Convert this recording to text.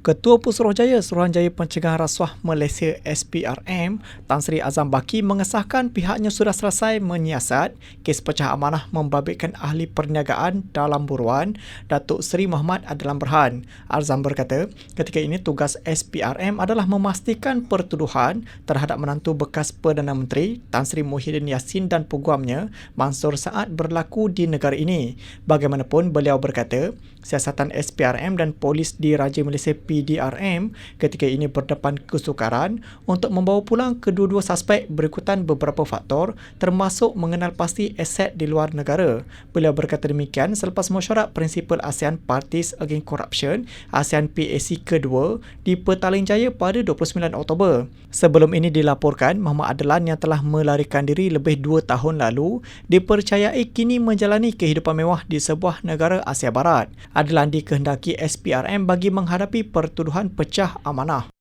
Ketua Pusuruhjaya Suruhanjaya Pencegahan Rasuah Malaysia SPRM Tan Sri Azam Baki mengesahkan pihaknya sudah selesai menyiasat kes pecah amanah membabitkan ahli perniagaan dalam buruan Datuk Seri Muhammad Adlan Berhan. Azam berkata, ketika ini tugas SPRM adalah memastikan pertuduhan terhadap menantu bekas Perdana Menteri Tan Sri Muhyiddin Yassin dan peguamnya Mansur Saad berlaku di negara ini. Bagaimanapun beliau berkata, siasatan SPRM dan polis di Raja Malaysia PDRM ketika ini berdepan kesukaran untuk membawa pulang kedua-dua suspek berikutan beberapa faktor termasuk mengenal pasti aset di luar negara. Beliau berkata demikian selepas mesyuarat prinsipal ASEAN Parties Against Corruption ASEAN PAC kedua di Petaling Jaya pada 29 Oktober. Sebelum ini dilaporkan Muhammad Adlan yang telah melarikan diri lebih dua tahun lalu dipercayai kini menjalani kehidupan mewah di sebuah negara Asia Barat. Adlan dikehendaki SPRM bagi menghadapi pertuduhan pecah amanah.